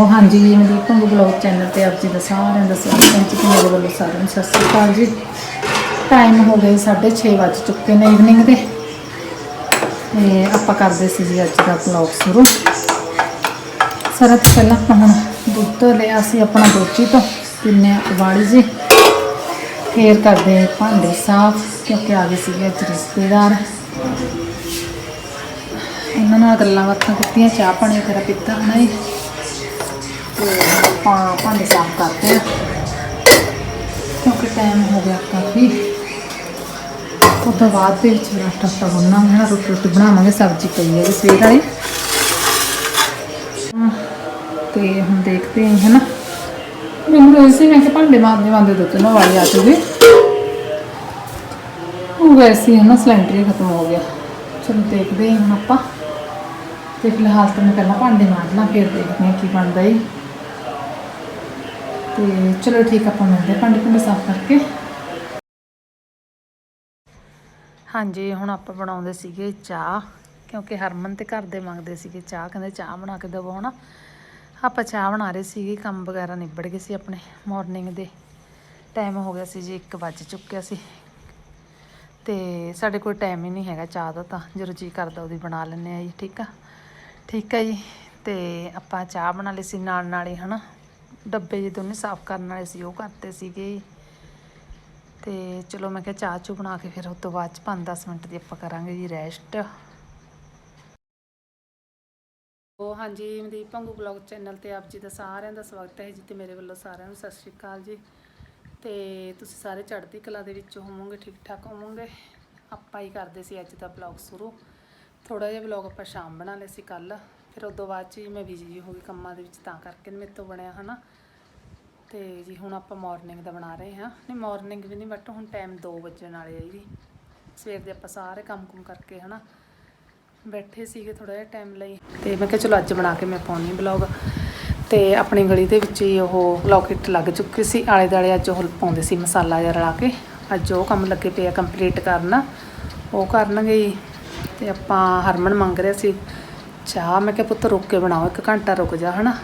ਉਹ ਹਾਂਜੀ ਜੀ ਮਨਦੀਪ ਭੰਗੂ ਬਲੌਗ ਚੈਨਲ ਤੇ ਆਪ ਜੀ ਦਾ ਸਾਰਿਆਂ ਦਾ ਸਵਾਗਤ ਹੈ ਜੀ ਮੇਰੇ ਵੱਲੋਂ ਸਾਰਿਆਂ ਨੂੰ ਸਤਿ ਸ਼੍ਰੀ ਅਕਾਲ ਜੀ। ਟਾਈਮ ਹੋ ਗਏ 6:30 ਵੱਜ ਚੁੱਕੇ ਨੇ ਇਵਨਿੰਗ ਦੇ। ਤੇ ਆਪਾਂ ਕਰਦੇ ਸੀ ਜੀ ਅੱਜ ਦਾ ਬਲੌਗ ਸ਼ੁਰੂ। ਸਾਰਾ ਤੋਂ ਪਹਿਲਾਂ ਆਪਾਂ ਹੁਣ ਦੁੱਧ ਲਿਆ ਸੀ ਆਪਣਾ ਦੋਚੀ ਤੋਂ, ਪਿੰਨੇ ਵਾਲੀ ਜੀ। ਫੇਰ ਕਰਦੇ ਹਾਂ ਭਾਂਡੇ ਸਾਫ਼, ਕਿਉਂਕਿ ਆ ਗਏ ਸੀਗੇ ਅੱਜ ਰਿਸ਼ਤੇਦਾਰ। ਇਹਨਾਂ ਨਾਲ ਗੱਲਾਂ ਬਾਤਾਂ ਕੀਤੀਆਂ, ਚਾਹ ਪਾਣੀ ਵਗੈਰਾ ਪੀਤਾ, ਹਨਾ ਜੀ। ਤੇ ਆਪਾਂ ਭਾਂਡੇ ਸਾਫ਼ ਕਰਦੇ ਆ। ਕਿਉਂਕਿ ਟਾਈਮ ਹੋ ਗਿਆ ਕਾਫੀ। ਉਸ ਤੋਂ ਬਾਅਦ ਦੇ ਵਿੱਚ ਮੇਰਾ ਆਟਾ ਆਟਾ ਹੈ ਰੋਟੀ ਰੋਟੀ ਬਣਾਵਾਂਗੇ, ਸਬਜ਼ੀ ਪਈ ਹੈ ਜੀ ਸਵੇਰ ਵਾਲੀ। ਤੇ ਹੁਣ ਦੇਖਦੇ ਹਾਂ ਹੈ ਨਾ ਮੈਨੂੰ ਤਾਂ ਇਸੇ ਮੈਂ ਕਿ ਭਾਂਡੇ ਮਾਰਦੇ ਮਾਰਦੇ ਦੁੱਧ ਨਾ ਵਾਲੀ ਆ ਜੂਗੀ ਉਹ ਵੈਸੇ ਹੈ ਨਾ, ਸਿਲੰਡਰ ਹੀ ਖਤਮ ਹੋ ਗਿਆ। ਚਲੋ ਦੇਖਦੇ ਹਾਂ ਹੁਣ ਆਪਾਂ। ਤੇ ਫਿਲਹਾਲ ਤਾਂ ਮੈਂ ਪਹਿਲਾਂ ਭਾਂਡੇ ਮਾਰ ਲਾਂ ਫਿਰ ਦੇਖਦੇ ਹਾਂ ਕੀ ਬਣਦਾ ਈ ਤੇ ਚਲੋ ਠੀਕ ਆਪਾਂ ਮਿਲਦੇ ਭਾਂਡੇ ਭੁੰਡੇ ਸਾਫ਼ ਕਰਕੇ। ਹਾਂਜੀ, ਹੁਣ ਆਪਾਂ ਬਣਾਉਂਦੇ ਸੀਗੇ ਚਾਹ, ਕਿਉਂਕਿ ਹਰਮਨ ਤੇ ਘਰ ਦੇ ਮੰਗਦੇ ਸੀਗੇ ਚਾਹ, ਕਹਿੰਦੇ ਚਾਹ ਬਣਾ ਕੇ ਦੇਵੋ ਨਾ ਆਪਾਂ ਚਾਹ ਬਣਾ ਰਹੇ ਸੀਗੇ, ਕੰਮ ਵਗੈਰਾ ਨਿਬੜ ਗਏ ਸੀ ਆਪਣੇ ਮਾਰਨਿੰਗ ਦੇ। ਟਾਈਮ ਹੋ ਗਿਆ ਸੀ ਜੀ 1 ਵੱਜ ਚੁੱਕਿਆ ਸੀ। ਤੇ ਸਾਡੇ ਕੋਲ ਟਾਈਮ ਹੀ ਨਹੀਂ ਹੈਗਾ ਚਾਹ ਦਾ ਤਾਂ, ਜਦੋਂ ਜੀ ਕਰਦਾ ਉਹਦੀ ਬਣਾ ਲੈਂਦੇ ਆ ਜੀ, ਠੀਕ ਆ? ਠੀਕ ਆ ਜੀ, ਤੇ ਆਪਾਂ ਚਾਹ ਬਣਾ ਲਈ ਸੀ ਨਾਲ ਨਾਲ ਹੀ ਹਨਾ। ਡੱਬੇ ਜਿਹੇ ਦੋਨੇ ਸਾਫ਼ ਕਰਨ ਵਾਲੇ ਸੀ, ਉਹ ਕਰਤੇ ਸੀਗੇ। ਜੀ। ਤੇ ਚਲੋ ਮੈਂ ਕਿਹਾ ਚਾਹ ਚੂ ਬਣਾ ਕੇ ਫਿਰ ਉਸ ਤੋਂ ਬਾਅਦ ਚ 5-10 ਮਿੰਟ ਦੀ ਆਪਾਂ ਕਰਾਂਗੇ ਜੀ ਰੈਸਟ। ਉਹ ਹਾਂਜੀ, ਮਨਦੀਪ ਭੰਗੂ ਬਲੌਗ ਚੈਨਲ ਤੇ ਆਪ ਜੀ ਦਾ ਸਾਰਿਆਂ ਦਾ ਸਵਾਗਤ ਹੈ ਜੀ ਤੇ ਮੇਰੇ ਵੱਲੋਂ ਸਾਰਿਆਂ ਨੂੰ ਸਤਿ ਸ਼੍ਰੀ ਅਕਾਲ ਜੀ। ਤੇ ਤੁਸੀਂ ਸਾਰੇ ਚੜ੍ਹਦੀ ਕਲਾ ਦੇ ਵਿੱਚ ਹੋਵੋਗੇ, ਠੀਕ ਠਾਕ ਹੋਵੋਗੇ? ਆਪਾਂ ਹੀ ਕਰਦੇ ਸੀ ਅੱਜ ਦਾ ਬਲੌਗ ਸ਼ੁਰੂ। ਥੋੜਾ ਜਿਹਾ ਬਲੌਗ ਆਪਾਂ ਸ਼ਾਮ ਬਣਾ ਲਿਆ ਸੀ ਕੱਲ ਫਿਰ ਉਦੋਂ ਬਾਅਦ ਚ ਜੀ ਮੈਂ ਬਿਜ਼ੀ ਹੋ ਗਈ ਕੰਮਾਂ ਦੇ ਵਿੱਚ ਤਾਂ ਕਰਕੇ ਮੇਰੇ ਤੋਂ ਬਣਿਆ ਹਨਾ। ਤੇ ਜੀ ਹੁਣ ਆਪਾਂ ਮਾਰਨਿੰਗ ਦਾ ਬਣਾ ਰਹੇ ਹਾਂ। ਨਹੀਂ ਮਾਰਨਿੰਗ ਵੀ ਨਹੀਂ ਬਟ ਹੁਣ ਟਾਈਮ 2 ਵਜਣ ਵਾਲੇ ਆ ਜੀ। ਸਵੇਰ ਦੇ ਆਪਾਂ ਸਾਰੇ ਕੰਮ ਕੁਮ ਕਰਕੇ ਹਨਾ ਬੈਠੇ ਸੀਗੇ ਥੋੜਾ ਜਿਹਾ ਟਾਈਮ ਲਈ। ਤੇ ਮੈਂ ਕਿਹਾ ਚਲੋ ਅੱਜ ਬਣਾ ਕੇ ਮੈਂ ਪਾਉਣੀ ਬਲੌਗ ਤੇ ਆਪਣੀ ਗਲੀ ਦੇ ਵਿੱਚ ਹੀ ਉਹ ਲੌਕਟ ਲੱਗ ਚੁੱਕੀ ਸੀ। ਆਲੇ ਦਾਲੇ ਅੱਜ ਉਹ ਪਾਉਂਦੇ ਸੀ ਮਸਾਲਾ ਜਿਹਾ ਰਲਾ ਕੇ। ਅੱਜ ਉਹ ਕੰਮ ਲੱਗੇ ਪਏ ਆ ਕੰਪਲੀਟ ਕਰਨ। ਉਹ ਕਰਨਗੇ ਜੀ। ਤੇ ਆਪਾਂ ਹਰਮਨ ਮੰਗ ਰਿਹਾ ਸੀ ਚਾਹ ਮੈਂ ਕਿਹਾ ਪੁੱਤ ਰੁਕ ਕੇ ਬਣਾਓ, ਇੱਕ ਘੰਟਾ ਰੁਕ ਜਾ, ਹਨਾ?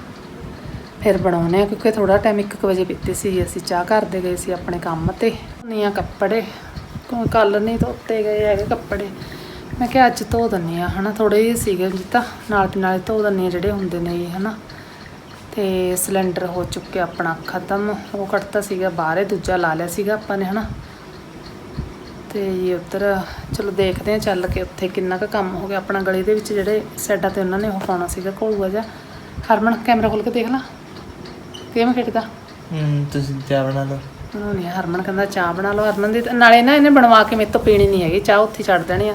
ਫਿਰ ਬਣਾਉਨੇ ਆ ਕਿਉਂਕਿ ਥੋੜਾ ਟਾਈਮ 1 ਵਜੇ ਪੀਤੀ ਸੀ, ਅਸੀਂ ਚਾਹ ਕਰਦੇ ਗਏ ਸੀ ਆਪਣੇ ਕੰਮ ਤੇ। ਨੀਆਂ ਕੱਪੜੇ ਕੋਈ ਕੱਲ ਨਹੀਂ ਧੋਤੇ ਗਏ ਹੈਗੇ ਕੱਪੜੇ। ਮੈਂ ਕਿਹਾ ਅੱਜ ਧੋ ਦਿੰਨੀ ਆ ਹਨਾ? ਥੋੜੇ ਜਿਹੇ ਸੀਗੇ ਜੀ ਨਾਲ ਦੀ ਨਾਲ ਧੋ ਦਿੰਨੀ ਆ ਜਿਹੜੇ ਹੁੰਦੇ ਨੇ ਜੀ ਹਨਾ? ਤੇ ਸਿਲੰਡਰ ਹੋ ਚੁੱਕਿਆ ਆਪਣਾ ਖਤਮ, ਉਹ ਕੱਢਤਾ ਸੀਗਾ ਬਾਹਰੇ ਦੂਜਾ ਲਾ ਲਿਆ ਸੀਗਾ ਆਪਾਂ ਨੇ, ਹਨਾ? ਤੇ ਜੀ ਉੱਧਰ ਚਲੋ ਦੇਖਦੇ ਆ ਚੱਲ ਕੇ ਉੱਥੇ ਕਿੰਨਾ ਕੁ ਕੰਮ ਹੋ ਗਿਆ। ਆਪਣਾ ਗਲੀ ਦੇ ਵਿੱਚ ਜਿਹੜੇ ਸਾਈਡਾਂ ਤੇ ਉਹਨਾਂ ਨੇ ਉਹ ਪਾਉਣਾ ਸੀਗਾ ਘੋਲੂਆ ਜਿਹਾ। ਹਰਮਨ ਕੈਮਰਾ ਖੋਲ ਕੇ ਦੇਖ ਲਾ। ਕਿਵੇਂ ਖੇਡਦਾ ਹੂੰ ਤੁਸੀਂ ਚਾਹ ਬਣਾ ਲਓ। ਉਹਨੂੰ ਨਹੀਂ ਹਰਮਨ ਕਹਿੰਦਾ ਚਾਹ ਬਣਾ ਲਓ। ਹਰਮਨ ਦੀ ਤਾਂ- ਨਾਲੇ ਨਾ ਇਹਨੇ ਬਣਵਾ ਕੇ ਮੇਰੇ ਤੋਂ ਪੀਣੀ ਨਹੀਂ ਹੈਗੀ। ਚਾਹ ਉੱਥੇ ਹੀ ਛੱਡ ਦੇਣੀ ਆ।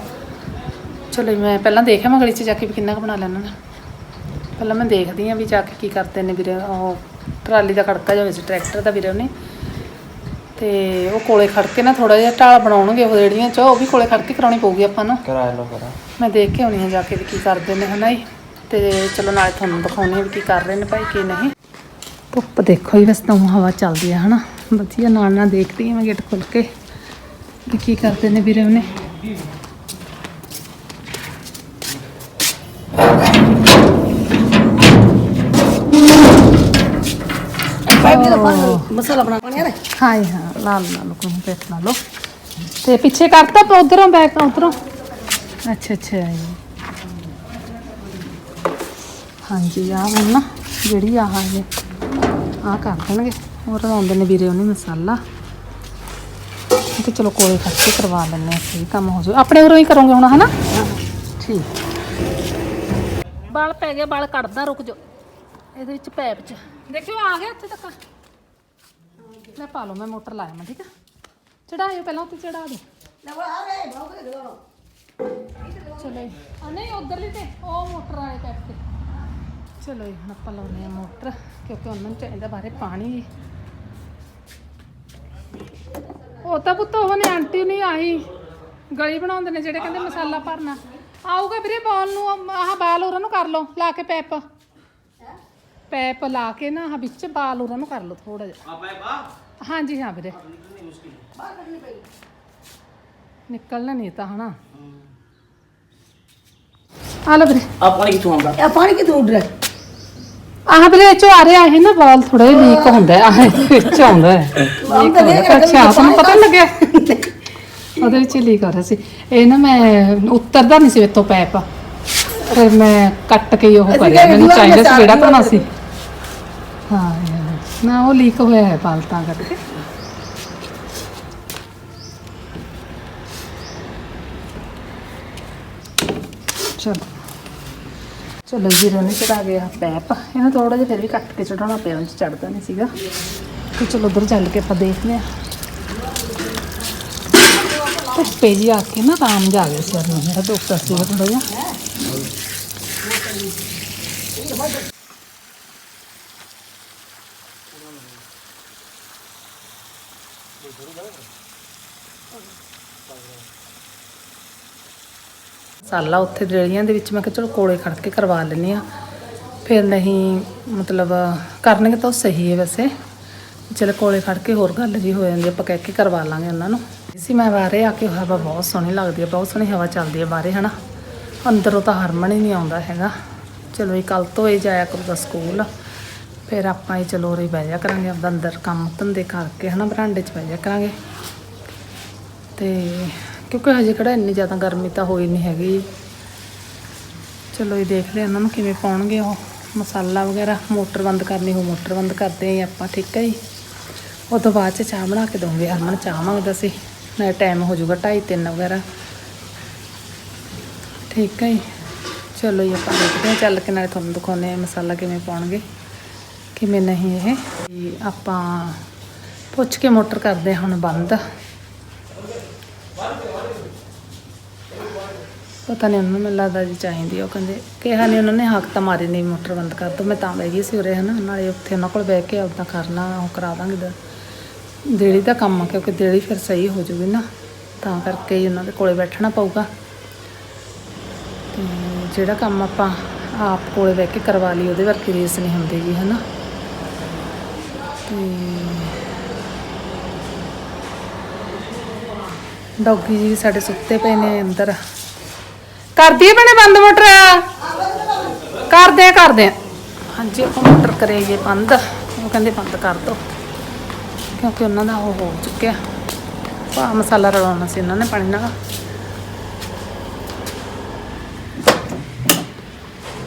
ਚਲੋ ਜੀ, ਮੈਂ ਪਹਿਲਾਂ ਦੇਖਿਆ ਮੈਂ ਗਲੀ 'ਚ ਜਾ ਕੇ ਵੀ ਕਿੰਨਾ ਕੁ ਬਣਾ ਲੈਣਾ ਨਾ। ਪਹਿਲਾਂ ਮੈਂ ਦੇਖਦੀ ਆ ਵੀ ਜਾ ਕੇ ਕੀ ਕਰਦੇ ਨੇ ਵੀਰੇ। ਉਹ ਟਰਾਲੀ ਦਾ ਖੜਕਾ ਜਿਹਾ ਵਿੱਚ ਟਰੈਕਟਰ ਦਾ ਵੀਰੇ ਉਹਨੇ। ਤੇ ਉਹ ਕੋਲੇ ਖੜ ਕੇ ਨਾ ਥੋੜਾ ਜਿਹਾ ਢਾਲ ਬਣਾਉਣਗੇ ਉਹ ਰੇੜੀਆਂ 'ਚ ਉਹ ਵੀ ਕੋਲੇ ਖੜ ਕੇ ਕਰਾਉਣੀ ਪਊਗੀ ਆਪਾਂ ਨੂੰ। ਕਰਾ ਲਓ ਕਰਾ। ਮੈਂ ਦੇਖ ਕੇ ਆਉਣੀ ਆ ਜਾ ਕੇ ਵੀ ਕੀ ਕਰਦੇ ਨੇ ਹਨਾ ਜੀ ਤੇ ਚਲੋ ਨਾਲੇ ਤੁਹਾਨੂੰ ਦਿਖਾਉਣੀ ਆ ਵੀ ਕੀ ਕਰ ਰਹੇ ਨੇ ਭਾਈ ਕੀ ਨਹੀਂ। ਧੁੱਪ ਦੇਖੋ ਹੀ ਵੈਸੇ ਤਾਂ ਊਂ ਹਵਾ ਚੱਲਦੀ ਆ ਹਨਾ। ਵਧੀਆ ਨਾਲ ਨਾਲ ਦੇਖਦੀ ਆ ਮੈਂ ਗੇਟ ਖੋਲ ਕੇ ਵੀ ਕੀ ਕਰਦੇ ਨੇ ਵੀਰੇ ਉਹਨੇ। ਮਸਾਲਾ ਬਣਾ ਪਾਣੀ ਹੈ ਹਾਏ ਹਾਂ ਲਾਲ ਲਾਲ ਕੋਈ ਪੇਟ ਲਾ ਲਓ। ਤੇ ਪਿੱਛੇ ਕਰਤਾ ਉਧਰੋਂ ਬੈਕ ਉਧਰੋਂ? ਅੱਛਾ ਅੱਛਾ ਜੀ ਹਾਂਜੀ ਆ ਹੁਣ ਨਾ ਜਿਹੜੀ ਆਹ ਹੈ ਆ ਕਰ ਦੇਣਗੇ। ਉਹ ਰਲਾਉਂਦੇ ਨੇ ਵੀਰੇ ਉਹਨੇ ਮਸਾਲਾ। ਤੇ ਚਲੋ ਕੋਲੇ ਖੜ ਕੇ ਕਰਵਾ ਲੈਣੇ ਆ ਸਹੀ ਕੰਮ ਹੋ ਜਾਊ। ਆਪਣੇ ਉਰੋਂ ਹੀ ਕਰੋਗੇ ਹੁਣ ਹਨਾ? ਠੀਕ। ਬਾਲ ਪੈ ਗਿਆ ਬਾਲ ਕੱਢਦਾ ਰੁਕ ਜਾ ਇਹਦੇ ਵਿੱਚ ਪੈਪ ਚ। ਦੇਖਿਓ ਆ ਗਿਆ ਉੱਥੇ ਤੱਕ। ਲੈ ਪਾ ਲਓ ਮੈਂ ਮੋਟਰ ਲਾਇਆ ਮੈਂ ਠੀਕ ਆ? ਚੜਾਇਓ ਪਹਿਲਾਂ ਉੱਤੇ ਚੜਾ ਦਿਓ। ਚਲੋ ਜੀ। ਆ ਨਹੀਂ ਉਧਰਲੀ ਤੇ ਉਹ ਮੋਟਰ ਵਾਲੇ ਪੈਪ ਤੇ। ਚਲੋ ਜੀ, ਹੁਣ ਆਪਾਂ ਲਾਉਨੇ ਆ ਮੋਟਰ ਕਿਉਂਕਿ ਉਹਨਾਂ ਨੂੰ ਚਾਹੀਦਾ ਬਾਹਰੇ ਪਾਣੀ ਉਹ ਤਾਂ ਪੁੱਤ ਉਹ ਨੇ ਆਂਟੀ ਨਹੀਂ ਆਈ ਗਲੀ ਬਣਾਉਂਦੇ ਨੇ ਜਿਹੜੇ ਕਹਿੰਦੇ ਮਸਾਲਾ ਭਰਨਾ। ਆਊਗਾ ਵੀਰੇ ਬਾਲ ਨੂੰ ਆਹ ਬਾਲ ਉਹਨਾਂ ਨੂੰ ਕਰ ਲਓ ਲਾ ਕੇ ਪੈਪ ਪੈਪ ਲਾ ਕੇ ਨਾ ਆਹ ਵਿੱਚ ਬਾਲ ਉਹਨਾਂ ਨੂੰ ਕਰ ਲਓ ਥੋੜਾ ਜਿਹਾ। ਹਾਂਜੀ ਹਾਂ ਵੀਰੇ। ਨਿਕਲਣਾ ਨਹੀਂ ਤਾਂ ਹਨਾ? ਆ ਲਓ ਵੀਰੇ। ਆ ਪਾਣੀ ਕਿੱਥੋਂ ਆਉਂਦਾ? ਇਹ ਪਾਣੀ ਕਿਤੋਂ ਉੱਡ ਰਿਹਾ? ਆਹ ਵੀਰੇ ਚੋਂ ਆ ਰਿਹਾ ਇਹ ਨਾ ਵਾਲ ਥੋੜਾ ਜਿਹਾ ਲੀਕ ਹੁੰਦਾ ਹੈ। ਆਹ ਇਹਦੇ ਵਿੱਚ ਆਉਂਦਾ ਹੈ। ਲੀਕ ਹੋ। ਰਿਹਾ ਅੱਛਾ ਤੁਹਾਨੂੰ ਪਤਾ ਲੱਗਿਆ? ਉਹਦੇ ਵਿੱਚ ਲੀਕ ਹੋ ਰਿਹਾ ਸੀ। ਇਹ ਨਾ ਮੈਂ ਉਤਰਦਾ ਨਹੀਂ ਸੀ ਮੇਤੋਂ ਪੈਪ। ਫਿਰ ਮੈਂ ਕੱਟ ਕੇ ਹੀ ਉਹ ਕਰਿਆ। ਮੈਨੂੰ ਚਾਹੀਦਾ ਸੀ ਜਿਹੜਾ ਧੋਣਾ ਸੀ। ਹਾਂ ਯਾਰ। ਨਾ, ਉਹ ਲੀਕ ਹੋਇਆ ਹੈ ਪਾਲਤਾਂ ਕਰਕੇ। ਚਲੋ। ਚਲੋ, ਜੀਰੋ ਨੇ ਚੜਾ ਗਿਆ, ਪੈਪ। ਇਹਨੂੰ ਥੋੜਾ ਜਿਹਾ ਫਿਰ ਵੀ ਕੱਟ ਕੇ ਚੜਾਉਣਾ ਪਿਆ ਉਹ ਚੜਦਾ ਨਹੀਂ ਸੀਗਾ। ਤੇ ਚਲੋ, ਉਧਰ ਚੱਲ ਕੇ ਆਪਾਂ ਦੇਖਦੇ ਆ ਧੁੱਪੇ ਜੀ ਆ ਕੇ ਨਾ ਆਰਾਮ ਜਾ ਗਿਆ ਸਿਰ ਨੂੰ ਮੇਰਾ ਦੁੱਖਦਾ ਸੀਗਾ ਥੋੜਾ ਜਿਹਾ। ਸਾਲਾ ਉੱਥੇ ਡੇਲੀਆਂ ਦੇ ਵਿੱਚ ਮੈਂ ਕਿਹਾ ਚਲੋ ਕੋਲੇ ਖੜ ਕੇ ਕਰਵਾ ਲੈਂਦੀ ਆ ਫਿਰ ਨਹੀਂ, ਮਤਲਬ ਕਰਨਗੇ ਤਾਂ ਉਹ ਸਹੀ ਹੈ ਵੈਸੇ। ਚਲੋ ਕੋਲੇ ਖੜ ਕੇ ਹੋਰ ਗੱਲ ਜੀ ਹੋ ਜਾਂਦੀ ਆਪਾਂ ਕਹਿ ਕੇ ਕਰਵਾ ਲਾਂਗੇ ਉਹਨਾਂ ਨੂੰ। ਸੀ ਮੈਂ ਬਾਹਰੇ ਆ ਕੇ ਹਵਾ ਬਹੁਤ ਸੋਹਣੀ ਲੱਗਦੀ ਹੈ, ਬਹੁਤ ਸੋਹਣੀ ਹਵਾ ਚੱਲਦੀ ਹੈ ਬਾਹਰੇ, ਹਨਾ। ਅੰਦਰੋਂ ਤਾਂ ਹਰਮਨ ਹੀ ਨਹੀਂ ਆਉਂਦਾ ਹੈਗਾ। ਚਲੋ ਇਹ ਕੱਲ ਤੋਂ ਇਹ ਜਾਇਆ ਕਰੂਗਾ ਸਕੂਲ। ਫਿਰ ਆਪਾਂ ਹੀ ਚਲੋ ਉਰੇ ਬਹਿ ਜਾ ਕਰਾਂਗੇ, ਆਪਦਾ ਅੰਦਰ ਕੰਮ ਧੰਦੇ ਕਰਕੇ ਹਨਾ, ਬਰਾਂਡੇ 'ਚ ਬਹਿ ਜਾ ਕਰਾਂਗੇ। ਤੇ ਕਿਉਂਕਿ ਹਜੇ ਕਿਹੜਾ ਇੰਨੀ ਜ਼ਿਆਦਾ ਗਰਮੀ ਤਾਂ ਹੋਈ ਨਹੀਂ ਹੈਗੀ। ਚਲੋ ਇਹ ਦੇਖਦੇ ਹਾਂ ਇਹਨਾਂ ਨੂੰ ਕਿਵੇਂ ਪਾਉਣਗੇ ਉਹ। ਮਸਾਲਾ ਵਗੈਰਾ, ਮੋਟਰ ਬੰਦ ਕਰਨੀ ਹੋ ਮੋਟਰ ਬੰਦ ਕਰਦੇ ਹਾਂ ਆਪਾਂ, ਠੀਕ ਹੈ ਜੀ। ਉਹ ਤੋਂ ਬਾਅਦ ਚ ਚਾਹ ਬਣਾ ਕੇ ਦਊਂਗੇ। ਹਰਮਨ ਚਾਹ ਮੰਗਦਾ ਸੀ। ਨਾ ਟਾਈਮ ਹੋ ਜਾਊਗਾ 2:30 3 ਵਗੈਰਾ। ਠੀਕ ਹੈ ਜੀ। ਚਲੋ ਜੀ, ਆਪਾਂ ਦੇਖਦੇ ਹਾਂ ਚੱਲ ਕੇ ਨਾਲੇ ਤੁਹਾਨੂੰ ਦਿਖਾਉਂਦੇ ਹਾਂ ਮਸਾਲਾ ਕਿਵੇਂ ਪਾਉਣਗੇ। ਕਿਵੇਂ ਨਹੀਂ ਇਹ? ਵੀ ਆਪਾਂ ਪੁੱਛ ਕੇ ਮੋਟਰ ਕਰਦੇ ਹਾਂ ਹੁਣ ਬੰਦ। ਪਤਾ ਨਹੀਂ ਉਹਨਾਂ ਨੂੰ ਮੈਨੂੰ ਲੱਗਦਾ ਜੀ ਚਾਹੀਦੀ ਉਹ ਕਹਿੰਦੇ ਕਿਹਾ ਨਹੀਂ ਉਹਨਾਂ ਨੇ ਹੱਕ ਤਾਂ ਮਾਰੇ ਨਹੀਂ ਮੋਟਰ ਬੰਦ ਕਰ ਦੋ, ਮੈਂ ਤਾਂ ਬਹਿ ਗਈ ਸੀ ਉਰੇ ਹਨਾ, ਨਾਲੇ ਉੱਥੇ ਉਹਨਾਂ ਕੋਲ ਬਹਿ ਕੇ ਆਪਦਾ ਕਰਨਾ, ਉਹ ਕਰਾ ਦਾਂਗੇ ਦਾ ਦੇੜੀ ਦਾ ਕੰਮ ਆ, ਕਿਉਂਕਿ ਦੇੜੀ ਫਿਰ ਸਹੀ ਹੋ ਜੂਗੀ ਨਾ, ਤਾਂ ਕਰਕੇ ਹੀ ਉਹਨਾਂ ਦੇ ਕੋਲੇ ਬੈਠਣਾ ਪਊਗਾ। ਤੇ ਜਿਹੜਾ ਕੰਮ ਆਪਾਂ ਆਪ ਕੋਲੇ ਬਹਿ ਕੇ ਕਰਵਾ ਲਈ, ਉਹਦੇ ਵਰਗੀ ਰੀਸ ਨਹੀਂ ਹੁੰਦੀ ਜੀ, ਹਨਾ। ਤੇ ਡੌਗੀ ਜੀ ਸਾਡੇ ਸੁੱਤੇ ਪਏ ਨੇ ਅੰਦਰ। ਕਰਦੀ ਹੈ ਭੈਣੇ ਬੰਦ ਮੋਟਰ? ਕਰਦੇ ਆ ਕਰਦੇ ਆ। ਹਾਂਜੀ, ਆਪਾਂ ਮੋਟਰ ਕਰੇਗੇ ਬੰਦ। ਉਹ ਕਹਿੰਦੇ ਬੰਦ ਕਰ ਦੋ। ਕਿਉਂਕਿ ਉਹਨਾਂ ਦਾ ਉਹ ਹੋ ਚੁੱਕਿਆ। ਪਾ ਮਸਾਲਾ ਰਲਾਉਣਾ ਸੀ ਉਹਨਾਂ ਨੇ ਪਾਣੀ ਨਾਲ।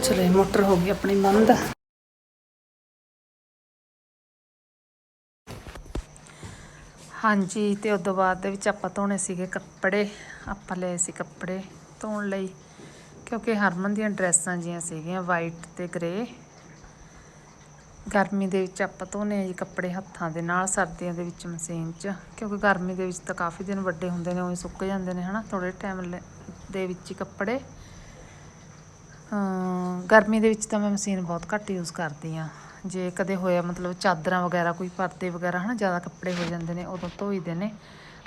ਚਲੋ ਮੋਟਰ ਹੋ ਗਈ ਆਪਣੀ ਬੰਦ। ਹਾਂਜੀ, ਤੇ ਉਦੋਂ ਬਾਅਦ ਦੇ ਵਿੱਚ ਆਪਾਂ ਧੋਣੇ ਸੀਗੇ ਕੱਪੜੇ। ਆਪਾਂ ਲਏ ਸੀ ਕੱਪੜੇ ਧੋਣ ਲਈ, ਕਿਉਂਕਿ ਹਰਮਨ ਦੀਆਂ ਡਰੈਸਾਂ ਜੀਆਂ ਸੀਗੀਆਂ ਵਾਈਟ ਤੇ ਗ੍ਰੇ ਗਰਮੀ ਦੇ ਵਿੱਚ ਆਪਾਂ ਧੋਨੇ ਆ ਜੀ ਕੱਪੜੇ ਹੱਥਾਂ ਦੇ ਨਾਲ, ਸਰਦੀਆਂ ਦੇ ਵਿੱਚ ਮਸ਼ੀਨ 'ਚ, ਕਿਉਂਕਿ ਗਰਮੀ ਦੇ ਵਿੱਚ ਤਾਂ ਕਾਫੀ ਦਿਨ ਵੱਡੇ ਹੁੰਦੇ ਨੇ, ਉਵੇਂ ਸੁੱਕ ਜਾਂਦੇ ਨੇ, ਹਨਾ ਥੋੜੇ ਟਾਈਮ ਦੇ ਵਿੱਚ ਹੀ ਕੱਪੜੇ। ਗਰਮੀ ਦੇ ਵਿੱਚ ਤਾਂ ਮੈਂ ਮਸ਼ੀਨ ਬਹੁਤ ਘੱਟ ਯੂਜ਼ ਕਰਦੀ ਆ ਜੇ ਕਦੇ ਹੋਇਆ ਮਤਲਬ ਚਾਦਰਾਂ ਵਗੈਰਾ ਕੋਈ ਪਰਦੇ ਵਗੈਰਾ ਹਨਾ, ਜ਼ਿਆਦਾ ਕੱਪੜੇ ਹੋ ਜਾਂਦੇ ਨੇ, ਉਦੋਂ ਧੋਈਦੇ ਨੇ।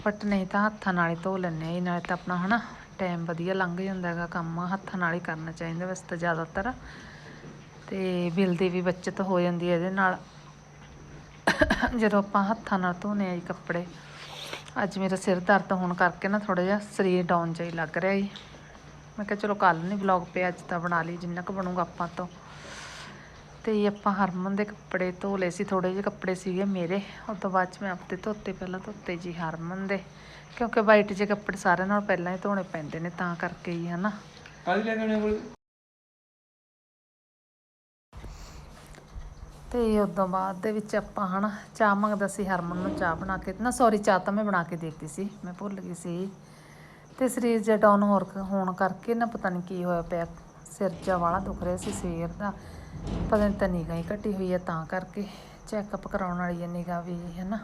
ਬਟ ਨਹੀਂ ਤਾਂ ਹੱਥਾਂ ਨਾਲ ਹੀ ਧੋ ਲੈਂਦੇ ਆ ਨਾਲੇ ਤਾਂ ਆਪਣਾ ਹਨਾ ਟਾਈਮ ਵਧੀਆ ਲੰਘ ਜਾਂਦਾ ਹੈਗਾ, ਕੰਮ ਹੱਥਾਂ ਨਾਲ ਹੀ ਕਰਨਾ ਚਾਹੀਦਾ ਵੈਸੇ ਤਾਂ ਜ਼ਿਆਦਾਤਰ। ਤੇ ਬਿੱਲ ਦੀ ਵੀ ਬਚਤ ਹੋ ਜਾਂਦੀ ਹੈ ਇਹਦੇ ਨਾਲ। ਜਦੋਂ ਆਪਾਂ ਹੱਥਾਂ ਨਾਲ ਧੋਨੇ ਆ ਜੀ ਕੱਪੜੇ, ਅੱਜ ਮੇਰਾ ਸਿਰ ਦਰਦ ਹੋਣ ਕਰਕੇ ਨਾ ਥੋੜਾ ਜਿਹਾ ਸਰੀਰ ਡਾਊਨ ਜਿਹਾ ਹੀ ਲੱਗ ਰਿਹਾ ਜੀ। ਮੈਂ ਕਿਹਾ ਚਲੋ ਕੱਲ ਨਹੀਂ ਵਲੌਗ ਪਿਆ, ਅੱਜ ਤਾਂ ਬਣਾ ਲਈ, ਜਿੰਨਾ ਕੁ ਬਣੂਗਾ ਆਪਾਂ ਤੋਂ। ਤੇ ਇਹ ਆਪਾਂ ਹਰਮਨ ਦੇ ਕੱਪੜੇ ਧੋ ਲਏ ਸੀ ਥੋੜੇ ਜਿਹੇ ਕੱਪੜੇ ਸੀਗੇ ਮੇਰੇ। ਉਸ ਤੋਂ ਬਾਅਦ ਚ ਮੈਂ ਆਪਦੇ ਧੋਤੇ ਪਹਿਲਾਂ ਧੋਤੇ ਜੀ ਹਰਮਨ ਦੇ। ਕਿਉਂਕਿ ਵਾਈਟ ਜਿਹੇ ਕੱਪੜੇ ਸਾਰਿਆਂ ਨਾਲ ਪਹਿਲਾਂ ਹੀ ਧੋਣੇ ਪੈਂਦੇ ਨੇ ਤਾਂ ਕਰਕੇ ਹੀ ਹਨਾ। ਕਾਹਦੀ ਲੈ ਕੇ ਆਉਣੇ ਕੋਲ ਤੇ ਉਦੋਂ ਬਾਅਦ ਦੇ ਵਿੱਚ ਆਪਾਂ ਹਨਾ ਚਾਹ ਮੰਗਦਾ ਸੀ ਹਰਮਨ ਨੂੰ ਚਾਹ ਬਣਾ ਕੇ। ਨਾ ਸੌਰੀ ਚਾਹ ਤਾਂ ਮੈਂ ਬਣਾ ਕੇ ਦੇਤੀ ਸੀ ਮੈਂ ਭੁੱਲ ਗਈ ਸੀ। ਤੇ ਸਰੀਰ ਜਿਹਾ ਡਾਊਨ ਹੋਰ ਹੋਣ ਕਰਕੇ ਨਾ ਪਤਾ ਨਹੀਂ ਕੀ ਹੋਇਆ ਪਿਆ। ਸਿਰ ਜਿਹਾ ਵਾਲਾ ਦੁਖ ਰਿਹਾ ਸੀ ਸਵੇਰ ਦਾ। ਪਤਾ ਨਹੀਂ ਤਾਂ ਨਿਗਾਹ ਹੀ ਘਟੀ ਹੋਈ ਹੈ ਤਾਂ ਕਰਕੇ ਚੈੱਕਅਪ ਕਰਾਉਣ ਵਾਲੀ ਹੈ ਨਿਗਾਹ ਵੀ ਹੈ ਨਾ।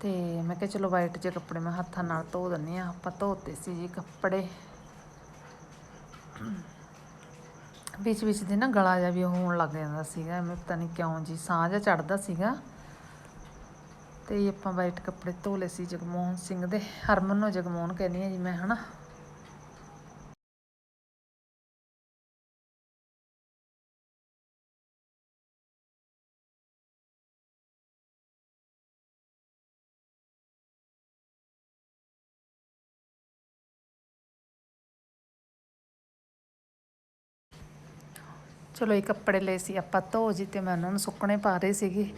ਤੇ ਮੈਂ ਕਿਹਾ ਚਲੋ ਵਾਈਟ ਜਿਹੇ ਕੱਪੜੇ ਮੈਂ ਹੱਥਾਂ ਨਾਲ ਧੋ ਦਿੰਨੀ ਆ, ਆਪਾਂ ਧੋਤੇ ਸੀ ਜੀ ਕੱਪੜੇ। ਵਿੱਚ ਵਿੱਚ ਦੇ ਨਾ ਗਲਾ ਜਿਹਾ ਵੀ ਹੋਣ ਲੱਗ ਜਾਂਦਾ ਸੀਗਾ ਮੈਂ ਪਤਾ ਨਹੀਂ ਕਿਉਂ ਜੀ, ਸਾਹ ਜਿਹਾ ਚੜਦਾ ਸੀਗਾ। ਤੇ ਆਪਾਂ ਵਾਈਟ ਕੱਪੜੇ ਧੋ ਲਏ ਸੀ ਜਗਮੋਹਨ ਸਿੰਘ ਦੇ, ਹਰਮਨ ਨੂੰ ਜਗਮੋਹਨ ਕਹਿੰਦੀ ਆ ਜੀ ਮੈਂ, ਹਨਾ। ਚਲੋ ਇਹ ਕੱਪੜੇ ਲਏ ਸੀ, ਆਪਾਂ ਧੋ ਜੀ ਤੇ ਮੈਂ ਉਹਨਾਂ ਨੂੰ ਸੁੱਕਣੇ ਪਾ ਰਹੀ ਸੀਗੀ।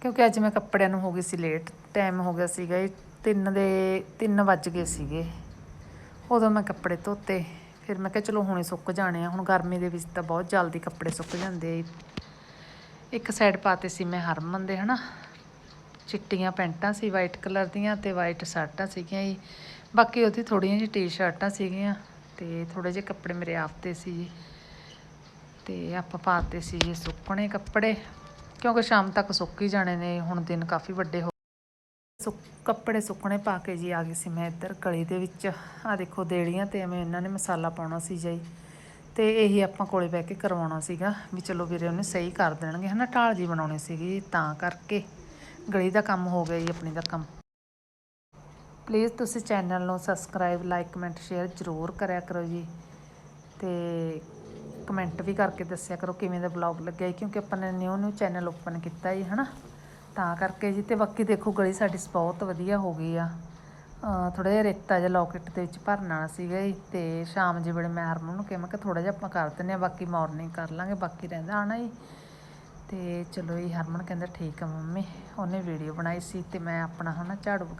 ਕਿਉਂਕਿ ਅੱਜ ਮੈਂ ਕੱਪੜਿਆਂ ਨੂੰ ਹੋ ਗਈ ਸੀ ਲੇਟ ਟਾਈਮ ਹੋ ਗਿਆ ਸੀਗਾ, ਇਹ 3 ਦੇ 3 ਵੱਜ ਗਏ ਸੀਗੇ। ਉਦੋਂ ਮੈਂ ਕੱਪੜੇ ਧੋਤੇ, ਫਿਰ ਮੈਂ ਕਿਹਾ ਚਲੋ ਹੁਣੇ ਸੁੱਕ ਜਾਣੇ ਆ, ਹੁਣ ਗਰਮੀ ਦੇ ਵਿੱਚ ਤਾਂ ਬਹੁਤ ਜਲਦੀ ਕੱਪੜੇ ਸੁੱਕ ਜਾਂਦੇ ਆ। ਇੱਕ ਸਾਈਡ ਪਾਤੇ ਸੀ ਮੈਂ ਹਰਮਨ ਦੇ, ਹਨਾ। ਚਿੱਟੀਆਂ ਪੈਂਟਾਂ ਸੀ ਵਾਈਟ ਕਲਰ ਦੀਆਂ ਤੇ ਵਾਈਟ ਸ਼ਰਟਾਂ ਸੀਗੀਆਂ ਜੀ। ਬਾਕੀ ਉਹਦੀ ਥੋੜੀਆਂ ਜਿਹੀ ਟੀ-ਸ਼ਰਟਾਂ ਸੀਗੀਆਂ ਤੇ ਥੋੜੇ ਜਿਹੇ ਕੱਪੜੇ ਮੇਰੇ ਆਪ ਤੇ ਸੀ ਜੀ। ਤੇ ਆਪਾਂ ਪਾਤੇ ਸੀ ਜੀ ਸੁੱਕਣੇ ਕੱਪੜੇ, ਕਿਉਂਕਿ ਸ਼ਾਮ ਤੱਕ ਸੁੱਕ ਹੀ ਜਾਣੇ ਨੇ, ਹੁਣ ਦਿਨ ਕਾਫੀ ਵੱਡੇ ਹੋ ਸੁੱਕ, ਕੱਪੜੇ ਸੁੱਕਣੇ ਪਾ ਕੇ ਜੀ ਆ ਗਈ ਸੀ ਮੈਂ ਇੱਧਰ ਗਲੀ ਦੇ ਵਿੱਚ। ਆ ਦੇਖੋ ਦੇੜੀਆਂ ਤੇ ਐਵੇਂ ਇਹਨਾਂ ਨੇ ਮਸਾਲਾ ਪਾਉਣਾ ਸੀ ਜੀ ਤੇ ਇਹੀ ਆਪਾਂ ਕੋਲੇ ਬਹਿ ਕੇ ਕਰਵਾਉਣਾ ਸੀਗਾ ਵੀ ਚਲੋ ਵੀਰੇ ਉਹਨੇ ਸਹੀ ਕਰ ਦੇਣਗੇ, ਹਨਾ, ਢਾਲ ਜੀ ਬਣਾਉਣੀ ਸੀਗੀ ਤਾਂ ਕਰਕੇ। ਗਲੀ ਦਾ ਕੰਮ ਹੋ ਗਿਆ ਜੀ, ਆਪਣੀ ਦਾ ਕੰਮ। ਪਲੀਜ਼ ਤੁਸੀਂ ਚੈਨਲ ਨੂੰ ਸਬਸਕ੍ਰਾਈਬ ਲਾਈਕ ਕਮੈਂਟ ਸ਼ੇਅਰ ਜ਼ਰੂਰ ਕਰਿਆ ਕਰੋ ਜੀ। ਤੇ ਕਮੈਂਟ ਵੀ ਕਰਕੇ ਦੱਸਿਆ ਕਰੋ ਕਿਵੇਂ ਦਾ ਵਲੌਗ ਲੱਗਿਆ ਕਿਉਂਕਿ ਆਪਾਂ ਨੇ ਨਿਊ ਨਿਊ ਚੈਨਲ ਓਪਨ ਕੀਤਾ ਜੀ, ਹਨਾ? ਤਾਂ ਕਰਕੇ ਜੀ, ਤੇ ਬਾਕੀ ਦੇਖੋ ਗਲੀ ਸਾਡੀ ਬਹੁਤ ਵਧੀਆ ਹੋ ਗਈ ਆ। ਥੋੜਾ ਜਿਹਾ ਰੇਤਾ ਜਿਹਾ ਲੋਕੇਟ ਦੇ ਵਿੱਚ ਭਰਨ ਵਾਲਾ ਸੀਗਾ ਜੀ, ਤੇ ਸ਼ਾਮ ਜੇ ਵੇਲੇ ਮੈਂ ਹਰਮਨ ਨੂੰ ਕਿਹਾ, ਮੈਂ ਕਿ ਥੋੜਾ ਜਿਹਾ ਆਪਾਂ ਕਰ ਦਿੰਦੇ ਆ ਬਾਕੀ ਮਾਰਨਿੰਗ ਕਰ ਲਾਂਗੇ, ਬਾਕੀ ਰਹਿੰਦਾ ਆਣਾ ਜੀ। ਤੇ ਚਲੋ ਜੀ, ਹਰਮਨ ਕਹਿੰਦਾ ਠੀਕ ਆ ਮੰਮੀ, ਉਹਨੇ ਵੀਡੀਓ ਬਣਾਈ ਸੀ, ਤੇ ਮੈਂ ਆਪਣਾ ਹਨਾ ਝਾੜੂ ਵਗੈਰਾ